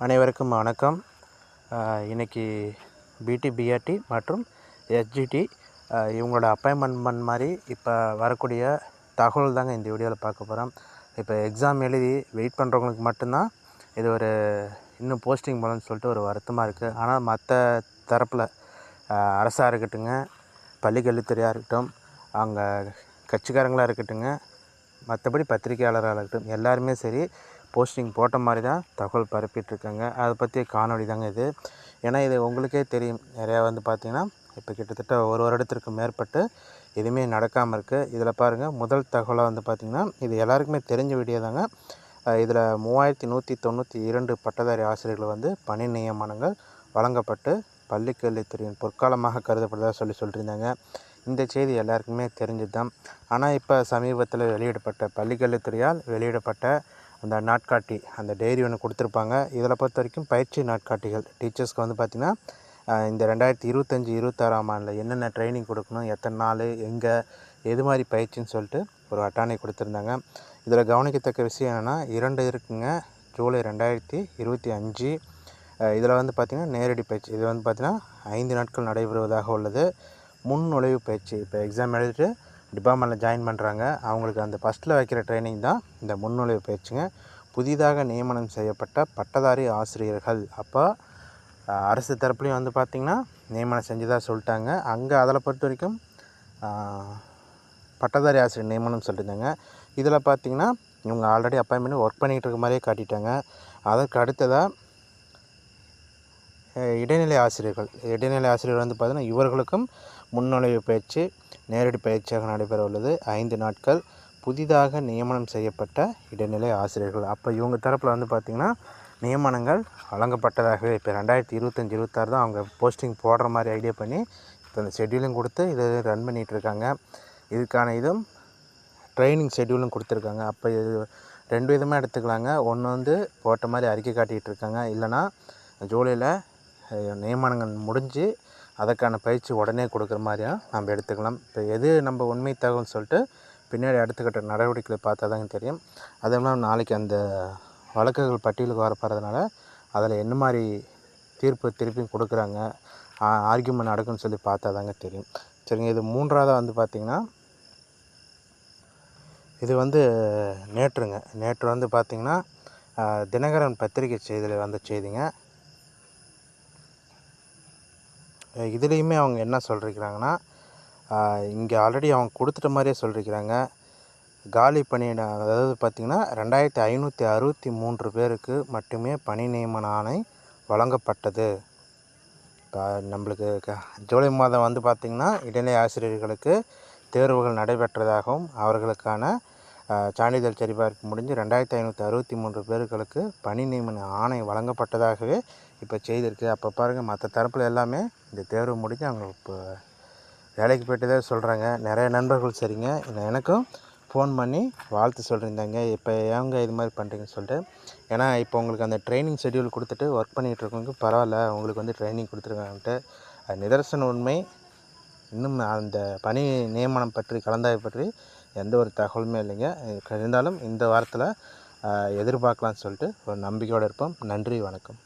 அனைவருக்கும் வணக்கம். இன்றைக்கி பிடி பிஆர்டி மற்றும் எஸ்ஜிடி இவங்களோட அப்பாயின்மெண்ட் மாதிரி இப்போ வரக்கூடிய தகவல் தாங்க இந்த வீடியோவில் பார்க்க போகிறோம் இப்போ எக்ஸாம் எழுதி வெயிட் பண்ணுறவங்களுக்கு மட்டும்தான் இது ஒரு இன்னும் போஸ்டிங் போலன்னு சொல்லிட்டு ஒரு வருத்தமாக இருக்குது ஆனால் மற்ற தரப்பில் அரசாக இருக்கட்டுங்க பள்ளிக்கல்வித்துறையாக இருக்கட்டும் அங்கே கட்சிக்காரங்களாக இருக்கட்டுங்க மற்றபடி பத்திரிகையாளராக இருக்கட்டும் எல்லாருமே சரி போஸ்டிங் போட்ட மாதிரி தான் தகவல் பரப்பிட்டுருக்காங்க. அதை பற்றிய காணொளி தாங்க இது. ஏன்னா இது உங்களுக்கே தெரியும். நிறையா வந்து பார்த்திங்கன்னா இப்போ கிட்டத்தட்ட ஒரு வருடத்திற்கு மேற்பட்டு எதுவுமே நடக்காமல் இருக்குது இதில் பாருங்கள் முதல் தகவலாக வந்து பார்த்திங்கன்னா இது எல்லாருக்குமே தெரிஞ்ச வீடியோ தாங்க. இதில் மூவாயிரத்தி நூற்றி தொண்ணூற்றி இரண்டு பட்டதாரி ஆசிரியர்கள் வந்து பணி நியமனங்கள் வழங்கப்பட்டு பள்ளிக்கல்வித்துறையின் பொற்காலமாக கருதப்படுறதா சொல்லி சொல்லியிருந்தாங்க. இந்த செய்தி எல்லாருக்குமே தெரிஞ்சது தான் ஆனால் இப்போ சமீபத்தில் வெளியிடப்பட்ட பள்ளிக்கல்வித்துறையால் வெளியிடப்பட்ட அந்த நாட்காட்டி அந்த டைரி ஒன்று கொடுத்துருப்பாங்க. இதில் பொறுத்த வரைக்கும் பயிற்சி நாட்காட்டிகள். டீச்சர்ஸ்க்கு வந்து பார்த்திங்கன்னா இந்த ரெண்டாயிரத்தி இருபத்தஞ்சி இருபத்தாறாம் ஆண்டில் என்னென்ன ட்ரைனிங் கொடுக்கணும் எத்தனை நாள் எங்கே எது மாதிரி பயிற்சின்னு சொல்லிட்டு ஒரு அட்டானை கொடுத்துருந்தாங்க. இதில் கவனிக்கத்தக்க விஷயம் என்னென்னா இரண்டு இருக்குங்க. ஜூலை ரெண்டாயிரத்தி இருபத்தி அஞ்சு இதில் வந்து பார்த்திங்கன்னா நேரடி பயிற்சி. இது வந்து பார்த்திங்கன்னா ஐந்து நாட்கள் நடைபெறுவதாக உள்ளது. முன் நுழைவு பயிற்சி. இப்போ எக்ஸாம் எழுதிட்டு டிபார்ட்மெண்ட்டில் ஜாயின் பண்ணுறாங்க அவங்களுக்கு அந்த ஃபஸ்ட்டில் வைக்கிற ட்ரைனிங் தான் இந்த முன்னுழைவு பயிற்சிங்க புதிதாக நியமனம் செய்யப்பட்ட பட்டதாரி ஆசிரியர்கள். அப்போ அரசு தரப்புலையும் வந்து பார்த்திங்கன்னா நியமனம் செஞ்சதாக சொல்லிட்டாங்க. அங்கே அதில் பொறுத்த வரைக்கும் பட்டதாரி ஆசிரியர் நியமனம் சொல்லியிருந்தாங்க. இதில் பார்த்திங்கன்னா இவங்க ஆல்ரெடி அப்பாயின்மெண்ட் ஒர்க் பண்ணிகிட்டு இருக்க மாதிரியே காட்டிட்டாங்க. அதற்கு அடுத்ததாக இடைநிலை ஆசிரியர்கள். இடைநிலை ஆசிரியர் வந்து பார்த்திங்கன்னா இவர்களுக்கும் முன்னுழைவு பயிற்சி நேரடி பயிற்சியாக நடைபெற உள்ளது. ஐந்து நாட்கள் புதிதாக நியமனம் செய்யப்பட்ட இடைநிலை ஆசிரியர்கள். அப்போ இவங்க தரப்பில் வந்து பார்த்திங்கன்னா நியமனங்கள் வழங்கப்பட்டதாகவே இப்போ ரெண்டாயிரத்தி இருபத்தஞ்சி இருபத்தாறு தான் அவங்க போஸ்டிங் போடுற மாதிரி ஐடியா பண்ணி இப்போ அந்த ஷெட்யூலும் கொடுத்து இதை ரன் பண்ணிகிட்ருக்காங்க இதுக்கான இதுவும் ட்ரைனிங் ஷெட்யூலும் கொடுத்துருக்காங்க. அப்போ இது ரெண்டு விதமாக எடுத்துக்கலாங்க. ஒன்று வந்து போட்ட மாதிரி அறிக்கை காட்டிகிட்டு இருக்காங்க. இல்லைனா ஜூலையில் நியமனங்கள் முடிஞ்சு அதற்கான பயிற்சி உடனே கொடுக்குற மாதிரியா நம்ம எடுத்துக்கலாம். இப்போ எது நம்ம உண்மை தகவல் சொல்லிட்டு பின்னாடி அடுத்துக்கிட்ட நடவடிக்கைகளை பார்த்தா தாங்க தெரியும். அதுவும் இல்லாமல் நாளைக்கு அந்த வழக்குகள் பட்டியலுக்கு வரப்போகிறதுனால அதில் என்ன மாதிரி தீர்ப்பு திருப்பியும் கொடுக்குறாங்க ஆர்கியூமெண்ட் நடக்கும்னு சொல்லி பார்த்தா தாங்க தெரியும். சரிங்க இது மூன்றாவதாக வந்து பார்த்திங்கன்னா இது வந்து நேற்றுங்க. நேற்று வந்து பார்த்திங்கன்னா தினகரன் பத்திரிகை செய்தியில் வந்த செய்திங்க. இதுலேயுமே அவங்க என்ன சொல்லியிருக்கிறாங்கன்னா இங்கே ஆல்ரெடி அவங்க கொடுத்துட்ட மாதிரியே சொல்லியிருக்கிறாங்க காலி பணியிட அதாவது பார்த்திங்கன்னா ரெண்டாயிரத்தி ஐநூற்றி அறுபத்தி மூன்று பேருக்கு மட்டுமே பணி நியமன ஆணை வழங்கப்பட்டது. நம்மளுக்கு ஜூலை மாதம் வந்து பார்த்திங்கன்னா இடைநிலை ஆசிரியர்களுக்கு தேர்வுகள் நடைபெற்றதாகவும் அவர்களுக்கான சான்றிதழ் சரிபார்ப்பு முடிஞ்சு ரெண்டாயிரத்தி ஐநூற்றி அறுபத்தி மூன்று பேர்களுக்கு பணி நியமன ஆணை வழங்கப்பட்டதாகவே இப்போ செய்திருக்கு. அப்போ பாருங்கள் மற்ற தரப்பில் எல்லாமே இந்த தேர்வு முடிஞ்சு அவங்க இப்போ வேலைக்கு போய்ட்டு தான் சொல்கிறாங்க நிறைய நண்பர்கள் சரிங்க. எனக்கும் ஃபோன் பண்ணி வாழ்த்து சொல்லியிருந்தாங்க. இப்போ ஏங்க இது மாதிரி பண்ணுறீங்கன்னு சொல்லிட்டு. ஏன்னா இப்போ உங்களுக்கு அந்த ட்ரைனிங் ஷெட்யூல் கொடுத்துட்டு ஒர்க் பண்ணிகிட்டு பரவாயில்ல உங்களுக்கு வந்து ட்ரைனிங் கொடுத்துருக்காங்கன்ட்டு. அது நிதர்சன உண்மை. இன்னும் அந்த பணி நியமனம் பற்றி கலந்தாய் பற்றி எந்த ஒரு தகவலுமே இல்லைங்க. இருந்தாலும் இந்த வாரத்தில் எதிர்பார்க்கலான்னு சொல்லிட்டு ஒரு நம்பிக்கையோடு இருப்போம். நன்றி வணக்கம்.